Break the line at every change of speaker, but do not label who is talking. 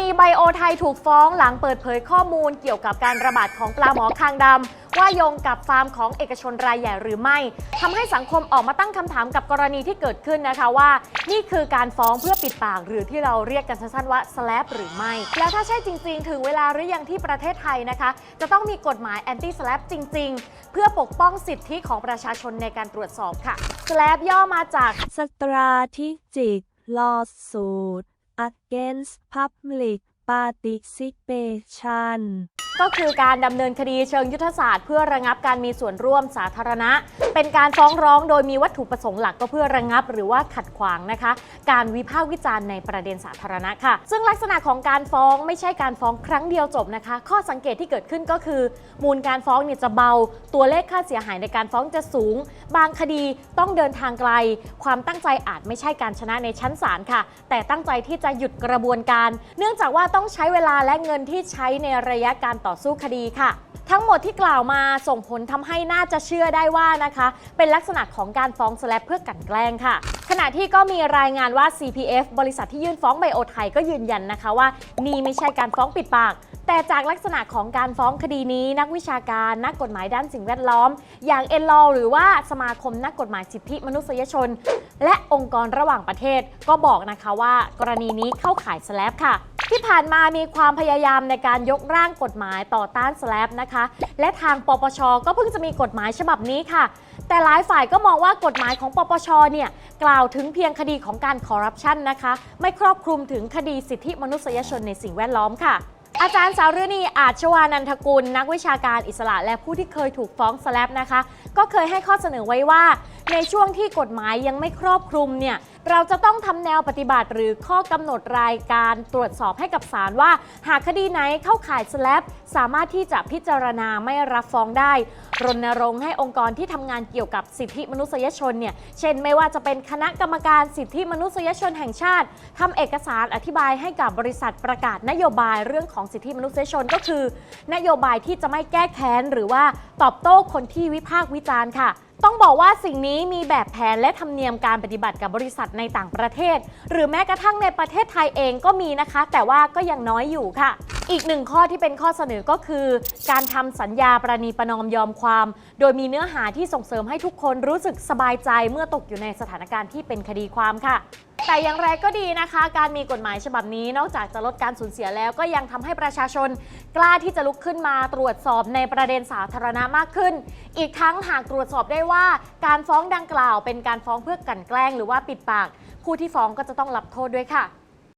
ณีไบโอไทยถูกฟ้องหลังเปิดเผยข้อมูลเกี่ยวกับการระบาดของปลาหมอคางดำว่าโยงกับฟาร์มของเอกชนรายใหญ่หรือไม่ทำให้สังคมออกมาตั้งคำถามกับกรณีที่เกิดขึ้นนะคะว่า นี่คือการฟ้องเพื่อปิดปาก หรือที่เราเรียกกันสั้นๆว่า slap หรือไม่ แล้วถ้าใช่จริง ๆ ถึงเวลาหรือยังที่ประเทศไทยนะคะ จะต้องมีกฎหมาย anti slap จริง ๆ เพื่อปกป้องสิทธิของประชาชนในการตรวจสอบค่ะ slap ย่อมาจาก
Strategic Lawsuit at Ken's Against Public Participation
ก็คือการดำเนินคดีเชิงยุทธศาสตร์เพื่อระงับการมีส่วนร่วมสาธารณะ เป็นการฟ้องร้องโดยมีวัตถุประสงค์หลักก็เพื่อระงับ หรือว่าขัดขวางนะคะ การวิพากษ์วิจารณ์ในประเด็นสาธารณะค่ะ ซึ่งลักษณะของการฟ้องไม่ใช่การฟ้องครั้งเดียวจบนะคะ ข้อสังเกตที่เกิดขึ้นก็คือ มูลการฟ้องเนี่ยจะเบา ตัวเลขค่าเสียหายในการฟ้องจะสูง บางคดีต้องเดินทางไกล ความตั้งใจอาจไม่ใช่การชนะในชั้นศาลค่ะ แต่ตั้งใจที่จะหยุดกระบวนการ เนื่องจากว่าต้องใช้เวลาและเงินที่ใช้ในระยะการต่อสู้คดีค่ะ ทั้งหมดที่กล่าวมาส่งผลทำให้น่าจะเชื่อได้ว่านะคะ เป็นลักษณะของการฟ้องสแลปเพื่อกันแกล้งค่ะ ขณะที่ก็มีรายงานว่า CPF บริษัทที่ยื่นฟ้องไบโอไทยก็ยืนยันนะคะว่านี่ไม่ใช่การฟ้องปิดปากแต่จากลักษณะของการฟ้องคดีนี้นักวิชาการนักกฎหมายด้านสิ่งแวดล้อม อย่างเอ็นลอหรือว่าสมาคมนักกฎหมายสิทธิมนุษยชน และองค์กรระหว่างประเทศก็บอกนะคะว่ากรณีนี้เข้าข่ายสแลปค่ะ ที่ผ่านมามีความพยายามในการยกร่างกฎหมายต่อต้านสแลปนะคะ และทางปปช ก็เพิ่งจะมีกฎหมายฉบับนี้ค่ะ แต่หลายฝ่ายก็มองว่ากฎหมายของปปชเนี่ยกล่าวถึงเพียงคดีของการคอร์รัปชันนะคะ ไม่ครอบคลุมถึงคดีสิทธิมนุษยชนในสิ่งแวดล้อมค่ะอาจารย์สาวฤณีอาชวานันทกุล นักวิชาการอิสระ และผู้ที่เคยถูกฟ้องสแลปนะคะ ก็เคยให้ข้อเสนอไว้ว่า ในช่วงที่กฎหมายยังไม่ครอบคลุมเนี่ยเราจะต้องทำแนวปฏิบัติหรือข้อกำหนดรายการตรวจสอบให้กับศาลว่า หากคดีไหนเข้าข่ายสแลปสามารถที่จะพิจารณาไม่รับฟ้องได้ รณรงค์ให้องค์กรที่ทำงานเกี่ยวกับสิทธิมนุษยชนเนี่ยเช่นไม่ว่าจะเป็นคณะกรรมการสิทธิมนุษยชนแห่งชาติทำเอกสารอธิบายให้กับบริษัทประกาศนโยบายเรื่องของสิทธิมนุษยชนก็คือ นโยบายที่จะไม่แก้แค้นหรือว่าตอบโต้คนที่วิพากษ์วิจารณ์ค่ะ ต้องบอกว่าสิ่งนี้มีแบบแผนและธรรมเนียมการปฏิบัติกับบริษัทในต่างประเทศ หรือแม้กระทั่งในประเทศไทยเองก็มีนะคะ แต่ว่าก็ยังน้อยอยู่ค่ะ อีกหนึ่งข้อที่เป็นข้อเสนอก็คือ การทำสัญญาประนีประนอมยอมความ โดยมีเนื้อหาที่ส่งเสริมให้ทุกคนรู้สึกสบายใจเมื่อตกอยู่ในสถานการณ์ที่เป็นคดีความค่ะ แต่อย่างไรก็ดีนะคะ การมีกฎหมายฉบับนี้นอกจากจะลดการสูญเสียแล้ว ก็ยังทำให้ประชาชนกล้าที่จะลุกขึ้นมาตรวจสอบในประเด็นสาธารณะมากขึ้น อีกทั้งหากตรวจสอบได้ว่า การฟ้องดังกล่าว เป็นการฟ้องเพื่อกันแกล้ง หรือว่าปิดปาก ผู้ที่ฟ้องก็จะต้องรับโทษด้วยค่ะ